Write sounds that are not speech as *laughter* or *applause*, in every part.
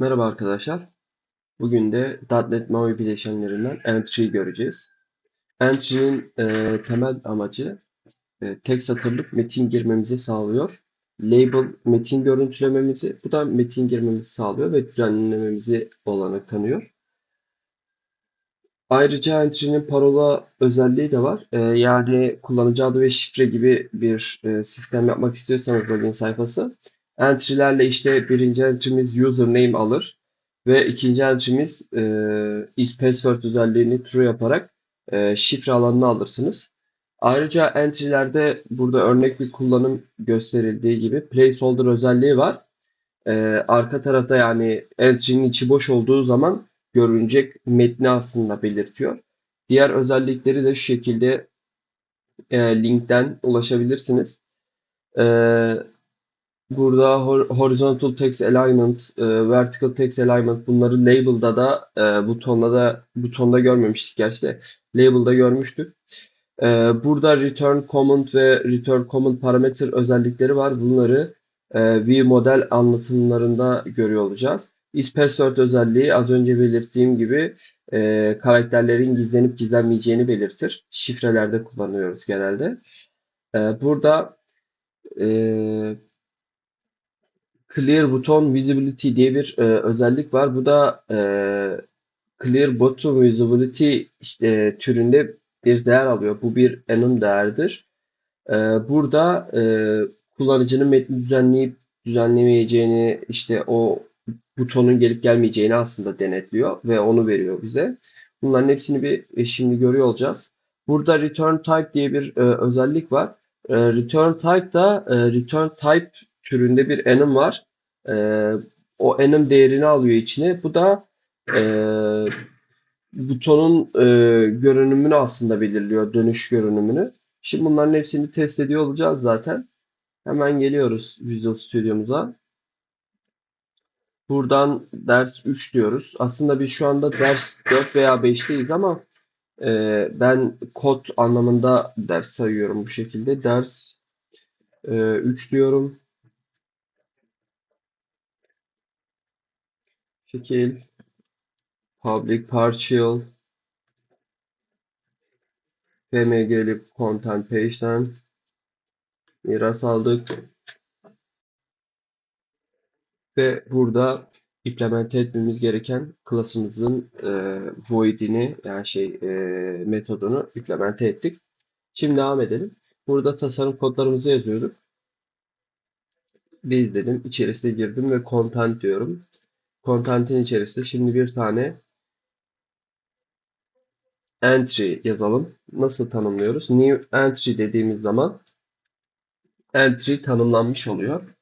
Merhaba arkadaşlar. Bugün de .NET MAUI bileşenlerinden Entry'yi göreceğiz. Entry'nin e, temel amacı e, tek satırlık metin girmemizi sağlıyor. Label metin görüntülememizi, bu da metin girmemizi sağlıyor ve düzenlememizi olanak tanıyor. Ayrıca Entry'nin parola özelliği de var. E, yani kullanıcı adı ve şifre gibi bir e, sistem yapmak istiyorsanız login sayfası. Entry'lerle işte birinci entry'miz username alır. Ve ikinci entry'miz e, is password özelliğini true yaparak e, şifre alanını alırsınız. Ayrıca entry'lerde burada örnek bir kullanım gösterildiği gibi placeholder özelliği var. E, arka tarafta yani entry'nin içi boş olduğu zaman görünecek metni aslında belirtiyor. Diğer özellikleri de şu şekilde e, linkten ulaşabilirsiniz. E, Burada horizontal text alignment, e, vertical text alignment bunları label'da da e, butonda da butonda görmemiştik gerçi de label'da görmüştük. E, burada return comment ve return comment parametre özellikleri var. Bunları view model anlatımlarında görüyor olacağız. Is password özelliği az önce belirttiğim gibi karakterlerin gizlenip gizlenmeyeceğini belirtir. Şifrelerde kullanıyoruz genelde. Burada e, Clear Button Visibility diye bir e, özellik var. Bu da e, Clear Button Visibility işte, türünde bir değer alıyor. Bu bir enum değerdir. E, burada e, kullanıcının metni düzenleyip düzenlemeyeceğini işte o butonun gelip gelmeyeceğini aslında denetliyor ve onu veriyor bize. Bunların hepsini bir e, şimdi görüyor olacağız. Burada return type diye bir e, özellik var. E, return type da e, return type türünde bir enum var. E, o enum değerini alıyor içine. Bu da e, butonun e, görünümünü aslında belirliyor. Dönüş görünümünü. Şimdi bunların hepsini test ediyor olacağız zaten. Hemen geliyoruz Visual Studio'muza. Buradan ders 3 diyoruz. Aslında biz şu anda ders 4 veya 5'teyiz ama e, ben kod anlamında ders sayıyorum bu şekilde. Ders e, 3 diyorum. Şekil. Public partial. PMG'li content page'den miras aldık. Ve burada implement etmemiz gereken klasımızın e, void'ini yani şey e, metodunu implement ettik. Şimdi devam edelim. Burada tasarım kodlarımızı yazıyorduk. Biz dedim. içerisine girdim ve content diyorum. Content'in içerisinde şimdi bir tane entry yazalım. Nasıl tanımlıyoruz? New entry dediğimiz zaman entry tanımlanmış oluyor.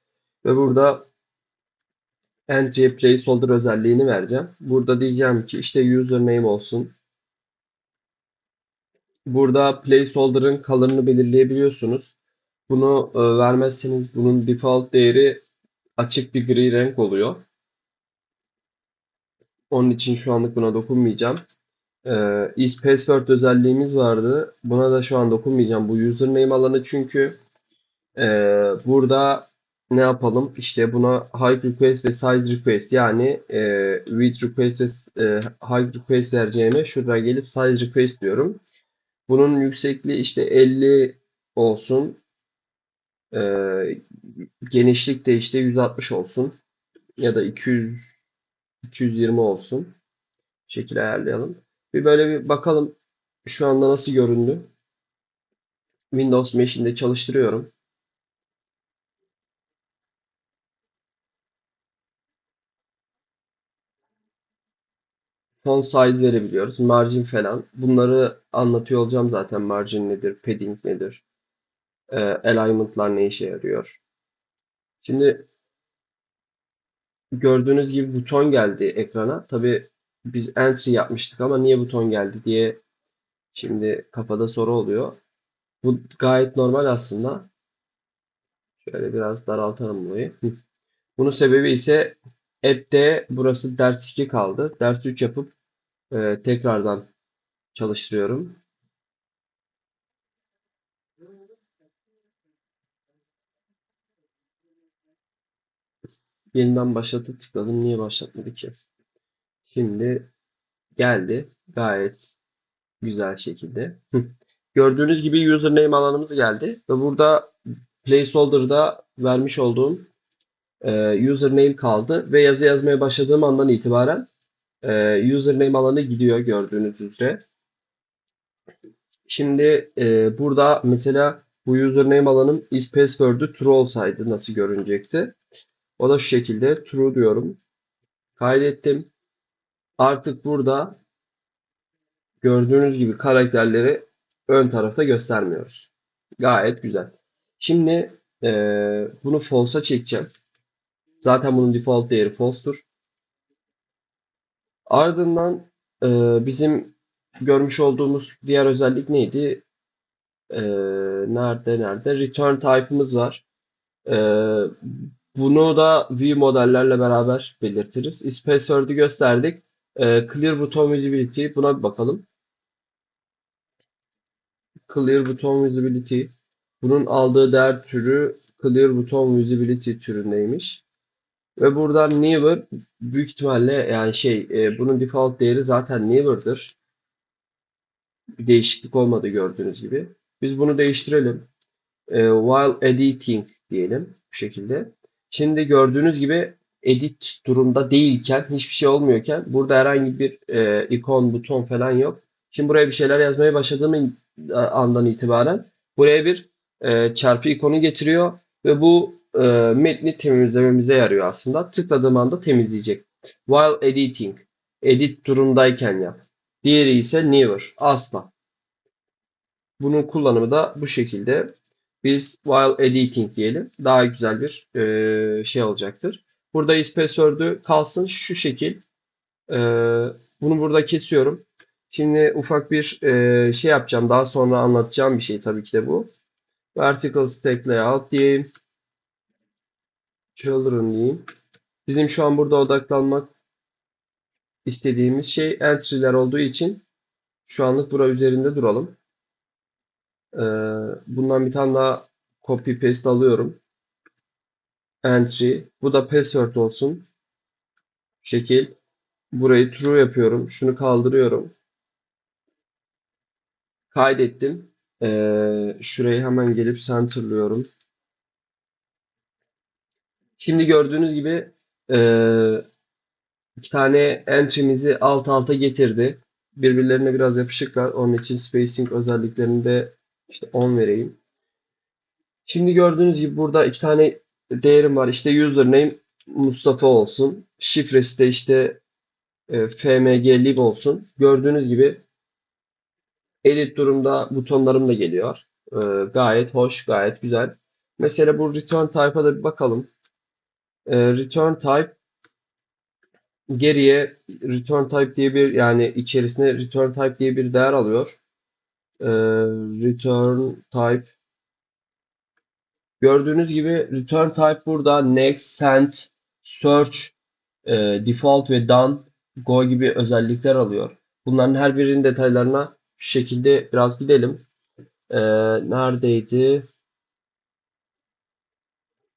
Ve burada entry placeholder özelliğini vereceğim. Burada diyeceğim ki işte username olsun. Burada placeholder'ın color'ını belirleyebiliyorsunuz. Bunu e, vermezseniz bunun default değeri açık bir gri renk oluyor. Onun için şu anlık buna dokunmayacağım. Ee, is password özelliğimiz vardı. Buna da şu an dokunmayacağım. Bu username alanı çünkü e, burada ne yapalım? İşte buna height request ve size request yani e, width request ve e, height request vereceğime şuraya gelip size request diyorum. Bunun yüksekliği işte 50 olsun. E, genişlik de işte 160 olsun. Ya da 200 220 olsun. Şekil ayarlayalım. Bir böyle bir bakalım şu anda nasıl göründü. Windows Machine'de çalıştırıyorum. Font size verebiliyoruz. Margin falan. Bunları anlatıyor olacağım zaten. Margin nedir? Padding nedir? E, alignment'lar ne işe yarıyor? Şimdi gördüğünüz gibi buton geldi ekrana. Tabi biz entry yapmıştık ama niye buton geldi diye şimdi kafada soru oluyor. Bu gayet normal aslında. Şöyle biraz daraltalım burayı. *laughs* Bunun sebebi ise app'te burası ders 2 kaldı. Ders 3 yapıp e, tekrardan çalıştırıyorum. Yeniden başlatı tıkladım. Niye başlatmadı ki? Şimdi geldi. Gayet güzel şekilde. Gördüğünüz gibi username alanımız geldi ve burada placeholder'da vermiş olduğum e, username kaldı ve yazı yazmaya başladığım andan itibaren e, username alanı gidiyor gördüğünüz üzere. Şimdi e, burada mesela bu username alanım is password'ü true olsaydı nasıl görünecekti? O da şu şekilde true diyorum. Kaydettim. Artık burada gördüğünüz gibi karakterleri ön tarafta göstermiyoruz. Gayet güzel. Şimdi e, bunu false'a çekeceğim. Zaten bunun default değeri false'tur. Ardından e, bizim görmüş olduğumuz diğer özellik neydi? E, nerede nerede? Return type'ımız var. E, bunu da view modellerle beraber belirtiriz. Is password'ü gösterdik. E, clear button visibility buna bir bakalım. Clear button visibility. Bunun aldığı değer türü clear button visibility türündeymiş. Ve buradan never büyük ihtimalle yani şey e, bunun default değeri zaten never'dır. Bir değişiklik olmadı gördüğünüz gibi. Biz bunu değiştirelim. E, while editing diyelim bu şekilde. Şimdi gördüğünüz gibi edit durumda değilken hiçbir şey olmuyorken burada herhangi bir e, ikon, buton falan yok. Şimdi buraya bir şeyler yazmaya başladığım andan itibaren buraya bir e, çarpı ikonu getiriyor ve bu e, metni temizlememize yarıyor aslında. Tıkladığım anda temizleyecek. While editing. Edit durumdayken yap. Diğeri ise never. Asla. Bunun kullanımı da bu şekilde. Biz while editing diyelim. Daha güzel bir e, şey olacaktır. Burada is password'ü kalsın şu şekil. E, bunu burada kesiyorum. Şimdi ufak bir e, şey yapacağım. Daha sonra anlatacağım bir şey tabii ki de bu. Vertical stack layout diyeyim. Children diyeyim. Bizim şu an burada odaklanmak istediğimiz şey entry'ler olduğu için şu anlık bura üzerinde duralım. Ee, bundan bir tane daha copy paste alıyorum. Entry. Bu da password olsun. Şekil. Burayı true yapıyorum. Şunu kaldırıyorum. Kaydettim. Ee, şurayı hemen gelip centerlıyorum. Şimdi gördüğünüz gibi e, iki tane entry'mizi alt alta getirdi. Birbirlerine biraz yapışıklar. Onun için spacing özelliklerinde işte 10 vereyim. Şimdi gördüğünüz gibi burada iki tane değerim var. İşte username Mustafa olsun. Şifresi de işte e, fmglib olsun. Gördüğünüz gibi edit durumda butonlarım da geliyor. E, gayet hoş, gayet güzel. Mesela bu return type'a da bir bakalım. E, return type geriye return type diye bir yani içerisine return type diye bir değer alıyor. E, return type gördüğünüz gibi return type burada next, send, search, e, default ve done, go gibi özellikler alıyor. Bunların her birinin detaylarına şu şekilde biraz gidelim. E, neredeydi?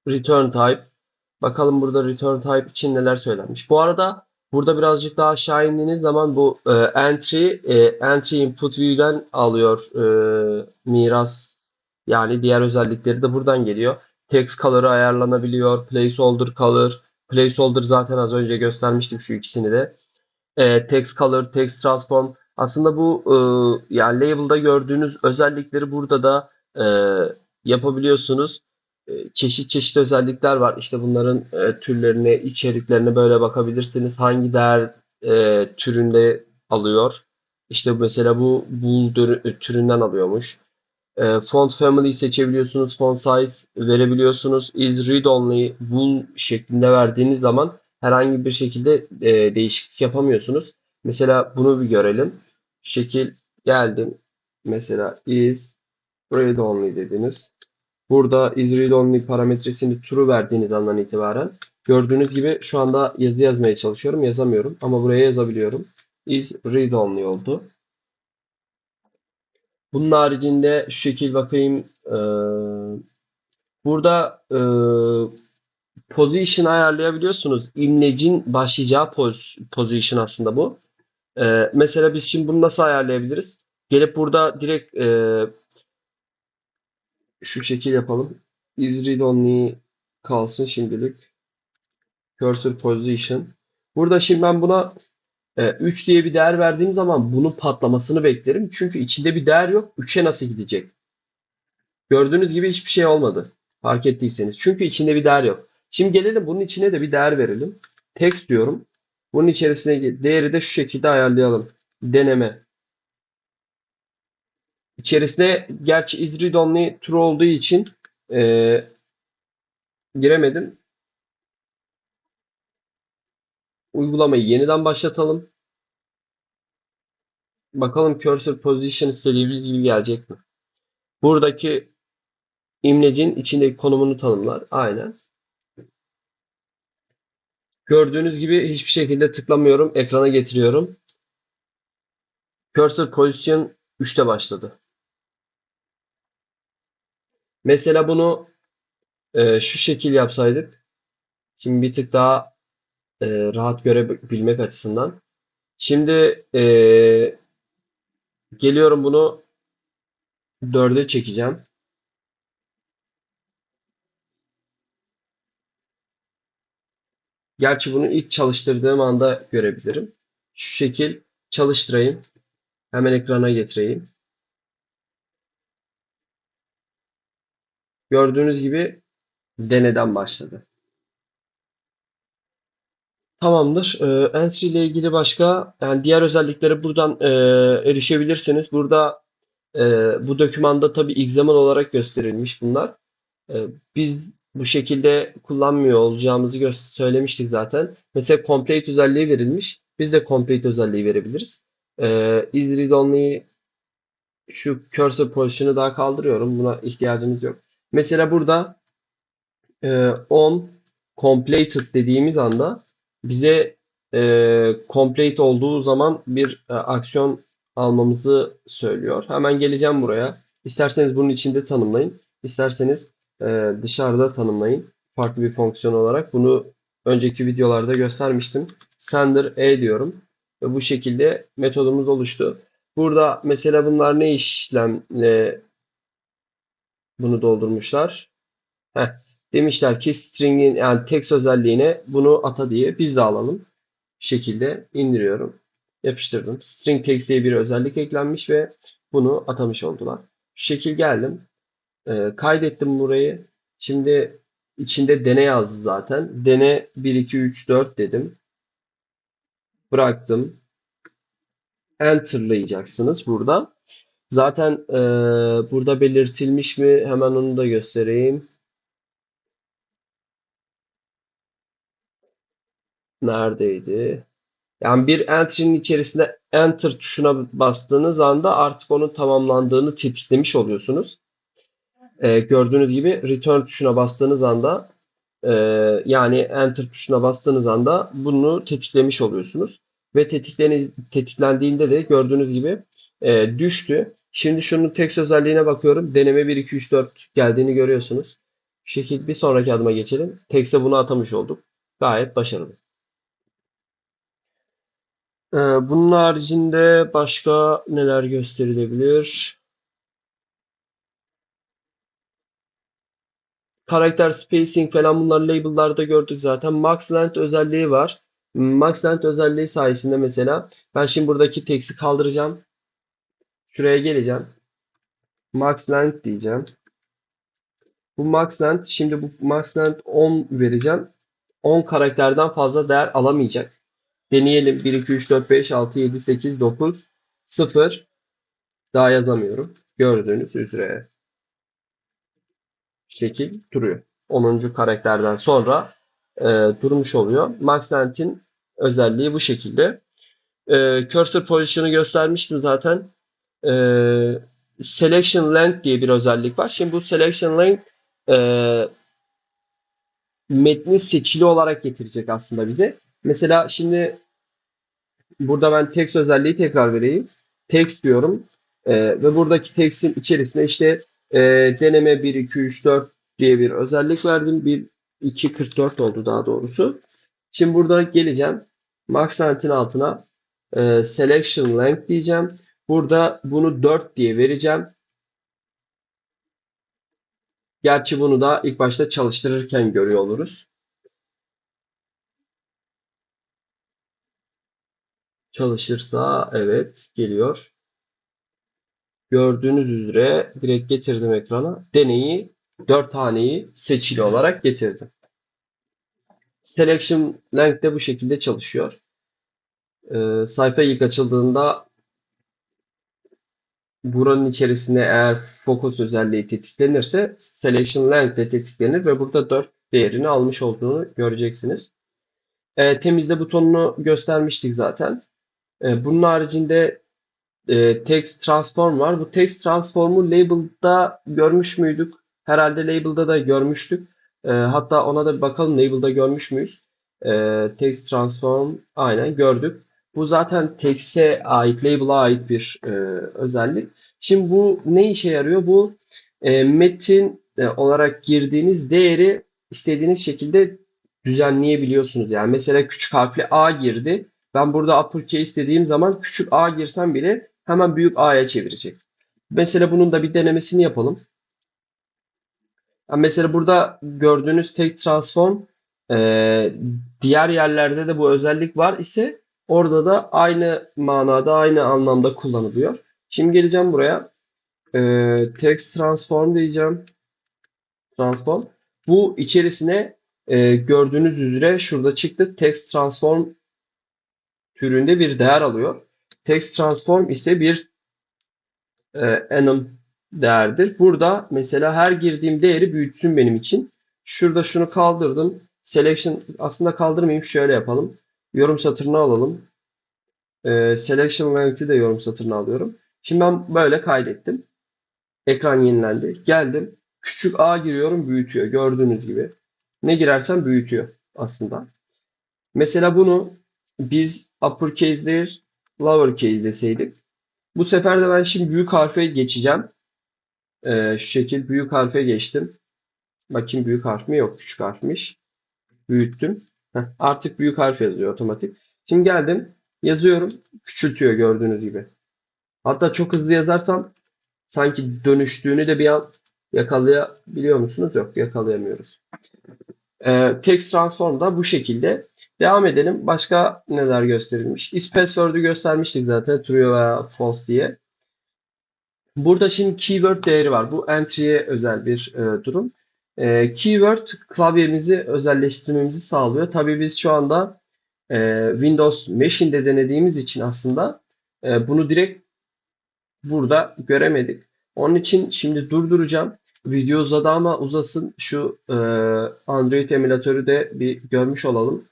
Return type. Bakalım burada return type için neler söylenmiş. Bu arada burada birazcık daha aşağı indiğiniz zaman bu e, entry e, entry input view'den alıyor e, miras yani diğer özellikleri de buradan geliyor. Text color'ı ayarlanabiliyor. Placeholder color. Placeholder zaten az önce göstermiştim şu ikisini de. E, text color, text transform. Aslında bu e, yani label'da gördüğünüz özellikleri burada da e, yapabiliyorsunuz. E, çeşit çeşit özellikler var. İşte bunların e, türlerine, içeriklerine böyle bakabilirsiniz. Hangi değer e, türünde alıyor? İşte mesela bu bool türünden alıyormuş. E, font family seçebiliyorsunuz. Font size verebiliyorsunuz. Is read only bool şeklinde verdiğiniz zaman herhangi bir şekilde e, değişiklik yapamıyorsunuz. Mesela bunu bir görelim. Şekil geldim. Mesela is read only dediniz. Burada is only parametresini true verdiğiniz andan itibaren gördüğünüz gibi şu anda yazı yazmaya çalışıyorum. Yazamıyorum ama buraya yazabiliyorum. Is read only oldu. Bunun haricinde şu şekil bakayım. Burada e, position ayarlayabiliyorsunuz. İmlecin başlayacağı poz, position aslında bu. Mesela biz şimdi bunu nasıl ayarlayabiliriz? Gelip burada direkt şu şekil yapalım. Is only kalsın şimdilik. Cursor position. Burada şimdi ben buna e, 3 diye bir değer verdiğim zaman bunun patlamasını beklerim. Çünkü içinde bir değer yok. 3'e nasıl gidecek? Gördüğünüz gibi hiçbir şey olmadı. Fark ettiyseniz. Çünkü içinde bir değer yok. Şimdi gelelim bunun içine de bir değer verelim. Text diyorum. Bunun içerisine değeri de şu şekilde ayarlayalım. Deneme. İçerisine gerçi is read only true olduğu için e, giremedim. Uygulamayı yeniden başlatalım. Bakalım cursor position istediğimiz gibi gelecek mi? Buradaki imlecin içindeki konumunu tanımlar. Aynen. Gördüğünüz gibi hiçbir şekilde tıklamıyorum. Ekrana getiriyorum. Cursor position 3'te başladı. Mesela bunu e, şu şekil yapsaydık. Şimdi bir tık daha e, rahat görebilmek açısından. Şimdi e, geliyorum bunu 4'e çekeceğim. Gerçi bunu ilk çalıştırdığım anda görebilirim. Şu şekil çalıştırayım. Hemen ekrana getireyim. Gördüğünüz gibi deneden başladı. Tamamdır. Ee, Entry ile ilgili başka yani diğer özelliklere buradan e, erişebilirsiniz. Burada e, bu dokümanda tabii example olarak gösterilmiş bunlar. E, biz bu şekilde kullanmıyor olacağımızı söylemiştik zaten. Mesela complete özelliği verilmiş. Biz de complete özelliği verebiliriz. E, is read only şu cursor pozisyonu daha kaldırıyorum. Buna ihtiyacımız yok. Mesela burada e, on completed dediğimiz anda bize e, complete olduğu zaman bir e, aksiyon almamızı söylüyor. Hemen geleceğim buraya. İsterseniz bunun içinde tanımlayın. İsterseniz e, dışarıda tanımlayın. Farklı bir fonksiyon olarak. Bunu önceki videolarda göstermiştim. Sender E diyorum. Ve bu şekilde metodumuz oluştu. Burada mesela bunlar ne işlemle bunu doldurmuşlar? Heh, demişler ki string'in yani text özelliğine bunu ata diye biz de alalım. Şekilde indiriyorum. Yapıştırdım. String text diye bir özellik eklenmiş ve bunu atamış oldular. Şu şekil geldim. E, kaydettim burayı. Şimdi içinde dene yazdı zaten. Dene 1, 2, 3, 4 dedim. Bıraktım. Enter'layacaksınız burada. Zaten e, burada belirtilmiş mi? Hemen onu da göstereyim. Neredeydi? Yani bir entry'nin içerisinde enter tuşuna bastığınız anda artık onun tamamlandığını tetiklemiş oluyorsunuz. Ee, gördüğünüz gibi return tuşuna bastığınız anda e, yani enter tuşuna bastığınız anda bunu tetiklemiş oluyorsunuz. Ve tetiklendiğinde de gördüğünüz gibi e, düştü. Şimdi şunun text özelliğine bakıyorum. Deneme 1, 2, 3, 4 geldiğini görüyorsunuz. Şu şekilde bir sonraki adıma geçelim. Text'e bunu atamış olduk. Gayet başarılı. Ee, bunun haricinde başka neler gösterilebilir? Karakter spacing falan bunlar label'larda gördük zaten. Max length özelliği var. Max length özelliği sayesinde mesela ben şimdi buradaki text'i kaldıracağım. Şuraya geleceğim. Max length diyeceğim. Bu max length şimdi bu max length 10 vereceğim. 10 karakterden fazla değer alamayacak. Deneyelim. 1, 2, 3, 4, 5, 6, 7, 8, 9, 0. Daha yazamıyorum. Gördüğünüz üzere. Şekil duruyor. 10. karakterden sonra e, durmuş oluyor. Maxent'in özelliği bu şekilde. E, cursor pozisyonu göstermiştim zaten. E, selection length diye bir özellik var. Şimdi bu selection length e, metni seçili olarak getirecek aslında bize. Mesela şimdi burada ben text özelliği tekrar vereyim. Text diyorum. E, ve buradaki text'in içerisine işte e, deneme 1, 2, 3, 4 diye bir özellik verdim. Bir 2.44 oldu daha doğrusu. Şimdi burada geleceğim. Max length'in altına e, selection length diyeceğim. Burada bunu 4 diye vereceğim. Gerçi bunu da ilk başta çalıştırırken görüyor oluruz. Çalışırsa evet geliyor. Gördüğünüz üzere direkt getirdim ekrana. Deneyi 4 haneyi seçili olarak getirdim. Selection length de bu şekilde çalışıyor. Ee, sayfa ilk açıldığında buranın içerisinde eğer focus özelliği tetiklenirse selection length de tetiklenir ve burada 4 değerini almış olduğunu göreceksiniz. E, temizle butonunu göstermiştik zaten. E, bunun haricinde e, text transform var. Bu text transform'u label'da görmüş müydük? Herhalde label'da da görmüştük. E, hatta ona da bir bakalım label'da görmüş müyüz? E, text transform aynen gördük. Bu zaten text'e ait, label'a ait bir e, özellik. Şimdi bu ne işe yarıyor? Bu e, metin e, olarak girdiğiniz değeri istediğiniz şekilde düzenleyebiliyorsunuz. Yani mesela küçük harfli A girdi. Ben burada uppercase dediğim zaman küçük A girsem bile hemen büyük A'ya çevirecek. Mesela bunun da bir denemesini yapalım. Yani mesela burada gördüğünüz tek transform e, diğer yerlerde de bu özellik var ise orada da aynı manada aynı anlamda kullanılıyor. Şimdi geleceğim buraya. E, text transform diyeceğim. Transform. Bu içerisine e, gördüğünüz üzere şurada çıktı. Text transform türünde bir değer alıyor. Text transform ise bir e, enum değerdir. Burada mesela her girdiğim değeri büyütsün benim için. Şurada şunu kaldırdım. Selection aslında kaldırmayayım. Şöyle yapalım. Yorum satırını alalım. E, selection length'i de yorum satırını alıyorum. Şimdi ben böyle kaydettim. Ekran yenilendi. Geldim. Küçük A giriyorum büyütüyor. Gördüğünüz gibi. Ne girersem büyütüyor aslında. Mesela bunu biz uppercase değil lowercase deseydik. Bu sefer de ben şimdi büyük harfe geçeceğim. Ee, şu şekil büyük harfe geçtim. Bakayım büyük harf mi? Yok küçük harfmiş. Büyüttüm. Artık büyük harf yazıyor otomatik. Şimdi geldim. Yazıyorum. Küçültüyor gördüğünüz gibi. Hatta çok hızlı yazarsam sanki dönüştüğünü de bir an yakalayabiliyor musunuz? Yok yakalayamıyoruz. Ee, text transform da bu şekilde. Devam edelim. Başka neler gösterilmiş? Is password'ü göstermiştik zaten. True veya false diye. Burada şimdi keyword değeri var. Bu entry'ye özel bir e, durum. E, keyword klavyemizi özelleştirmemizi sağlıyor. Tabii biz şu anda e, Windows Machine'de denediğimiz için aslında e, bunu direkt burada göremedik. Onun için şimdi durduracağım. Video uzadı ama uzasın. Şu e, Android emülatörü de bir görmüş olalım.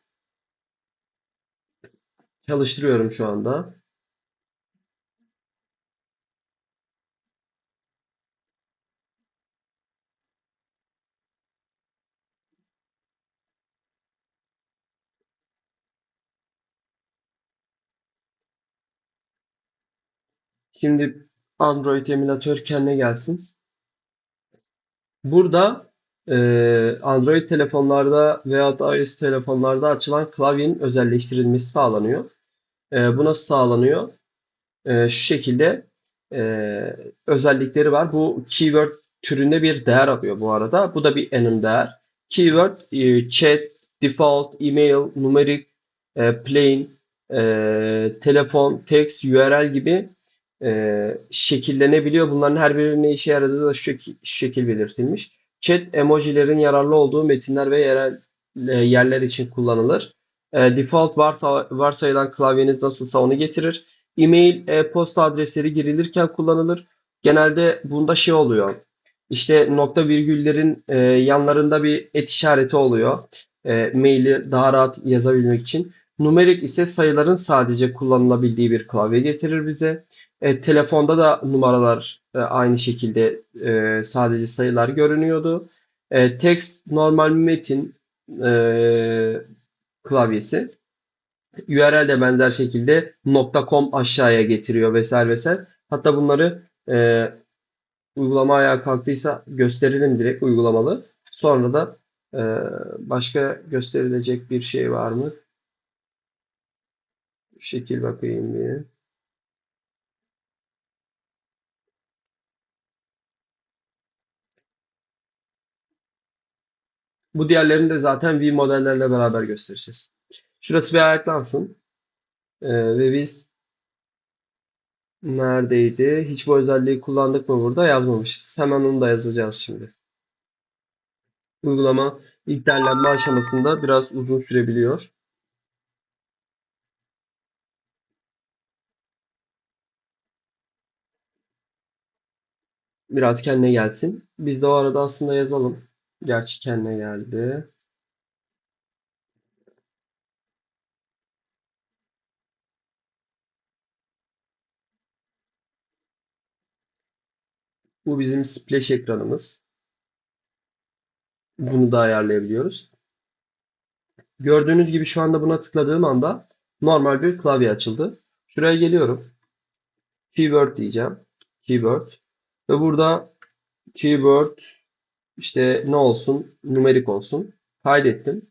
Çalıştırıyorum şu anda. Şimdi Android emülatör kendine gelsin. Burada e, Android telefonlarda veya iOS telefonlarda açılan klavyenin özelleştirilmesi sağlanıyor. E, bu nasıl sağlanıyor? E, şu şekilde e, özellikleri var. Bu keyword türünde bir değer alıyor bu arada. Bu da bir enum değer. Keyword, e, chat, default, email, numerik, e, plain, e, telefon, text, URL gibi e, şekillenebiliyor. Bunların her birinin ne işe yaradığı da şu, şu şekil belirtilmiş. Chat emojilerin yararlı olduğu metinler ve yerel e, yerler için kullanılır. E, default varsa, varsayılan klavyeniz nasılsa onu getirir. E-mail, e-posta adresleri girilirken kullanılır. Genelde bunda şey oluyor. İşte nokta virgüllerin e, yanlarında bir et işareti oluyor. E, maili daha rahat yazabilmek için. Numerik ise sayıların sadece kullanılabildiği bir klavye getirir bize. E, telefonda da numaralar e, aynı şekilde e, sadece sayılar görünüyordu. E, text normal metin e, klavyesi. URL de benzer şekilde .com aşağıya getiriyor vesaire vesaire. Hatta bunları e, uygulama ayağa kalktıysa gösterelim direkt uygulamalı. Sonra da Ee, başka gösterilecek bir şey var mı? Şekil bakayım bir. Bu diğerlerini de zaten V modellerle beraber göstereceğiz. Şurası bir ayarlansın. Ee, ve biz neredeydi? Hiç bu özelliği kullandık mı burada? Yazmamışız. Hemen onu da yazacağız şimdi. Uygulama ilk derlenme aşamasında biraz uzun sürebiliyor. Biraz kendine gelsin. Biz de o arada aslında yazalım. Gerçi kendine geldi. Bu bizim splash ekranımız. Bunu da ayarlayabiliyoruz. Gördüğünüz gibi şu anda buna tıkladığım anda normal bir klavye açıldı. Şuraya geliyorum. Keyword diyeceğim. Keyword. Ve burada keyword işte ne olsun? Numerik olsun. Kaydettim.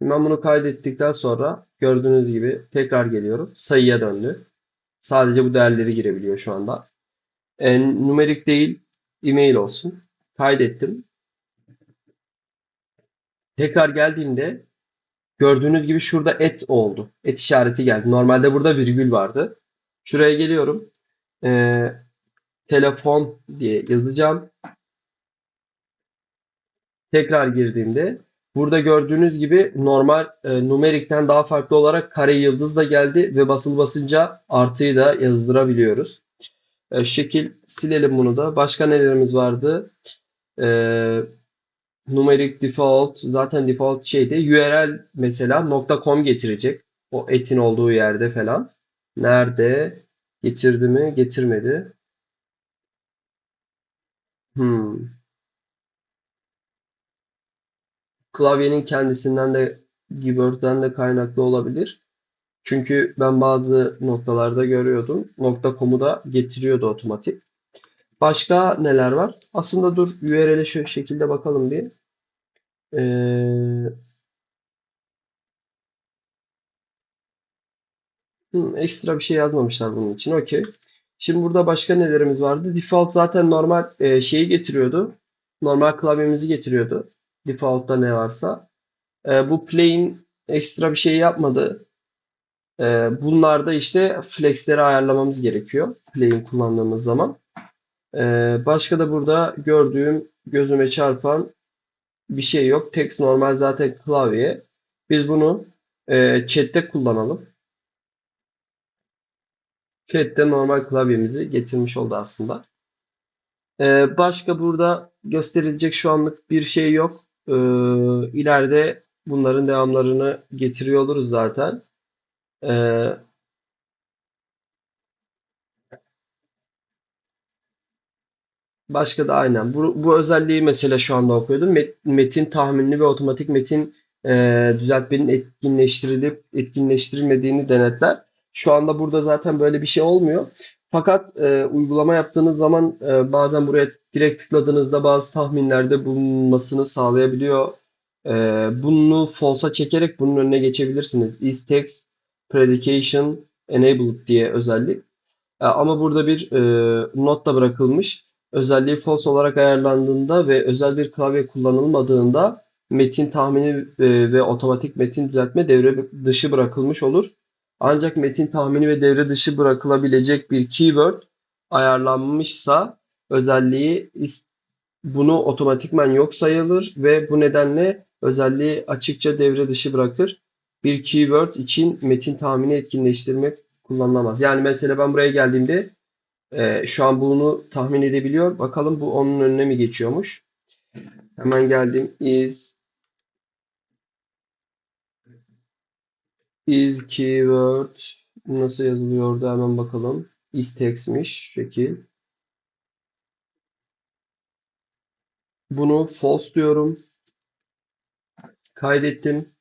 Ben bunu kaydettikten sonra gördüğünüz gibi tekrar geliyorum. Sayıya döndü. Sadece bu değerleri girebiliyor şu anda. E, numerik değil, e-mail olsun. Kaydettim. Tekrar geldiğimde gördüğünüz gibi şurada et oldu. Et işareti geldi. Normalde burada virgül vardı. Şuraya geliyorum. E, telefon diye yazacağım. Tekrar girdiğimde burada gördüğünüz gibi normal e, numerikten daha farklı olarak kare yıldız da geldi ve basılı basınca artıyı da yazdırabiliyoruz. E, şekil silelim bunu da. Başka nelerimiz vardı? E, numeric default zaten default şeydi. URL mesela .com getirecek. O etin olduğu yerde falan. Nerede? Getirdi mi? Getirmedi. Hmm. Klavyenin kendisinden de keyboard'dan de kaynaklı olabilir. Çünkü ben bazı noktalarda görüyordum. .com'u da getiriyordu otomatik. Başka neler var? Aslında dur URL'e şu şekilde bakalım bir. Ee, hmm, ekstra bir şey yazmamışlar bunun için. Okey. Şimdi burada başka nelerimiz vardı? Default zaten normal e, şeyi getiriyordu. Normal klavyemizi getiriyordu. Default'ta ne varsa. E, bu plain ekstra bir şey yapmadı. E, bunlarda işte flexleri ayarlamamız gerekiyor. Plain kullandığımız zaman. E, başka da burada gördüğüm gözüme çarpan bir şey yok. Text normal zaten klavye. Biz bunu e, chat'te kullanalım. Chat'te normal klavyemizi getirmiş oldu aslında. E, başka burada gösterilecek şu anlık bir şey yok. E, ileride bunların devamlarını getiriyor oluruz zaten. E, Başka da aynen. Bu, bu özelliği mesela şu anda okuyordum. Met- Metin tahminli ve otomatik metin e, düzeltmenin etkinleştirilip etkinleştirilmediğini denetler. Şu anda burada zaten böyle bir şey olmuyor. Fakat e, uygulama yaptığınız zaman e, bazen buraya direkt tıkladığınızda bazı tahminlerde bulunmasını sağlayabiliyor. E, bunu false'a çekerek bunun önüne geçebilirsiniz. Is text predication enabled diye özellik. E, ama burada bir e, not da bırakılmış özelliği false olarak ayarlandığında ve özel bir klavye kullanılmadığında metin tahmini e, ve otomatik metin düzeltme devre dışı bırakılmış olur. Ancak metin tahmini ve devre dışı bırakılabilecek bir keyword ayarlanmışsa özelliği bunu otomatikman yok sayılır ve bu nedenle özelliği açıkça devre dışı bırakır. Bir keyword için metin tahmini etkinleştirmek kullanılamaz. Yani mesela ben buraya geldiğimde ee, şu an bunu tahmin edebiliyor. Bakalım bu onun önüne mi geçiyormuş? Hemen geldim. Is is keyword nasıl yazılıyordu hemen bakalım. Is text'miş şekil. Bunu false diyorum. Kaydettim.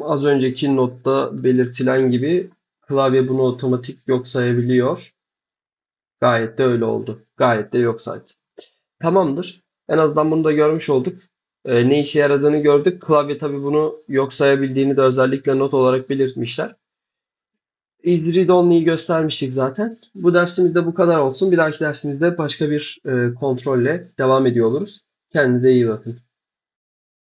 Az önceki notta belirtilen gibi Klavye bunu otomatik yok sayabiliyor. Gayet de öyle oldu. Gayet de yok saydı. Tamamdır. En azından bunu da görmüş olduk. E, ne işe yaradığını gördük. Klavye tabii bunu yok sayabildiğini de özellikle not olarak belirtmişler. Read Only'yi göstermiştik zaten. Bu dersimizde bu kadar olsun. Bir dahaki dersimizde başka bir e, kontrolle devam ediyor oluruz. Kendinize iyi bakın.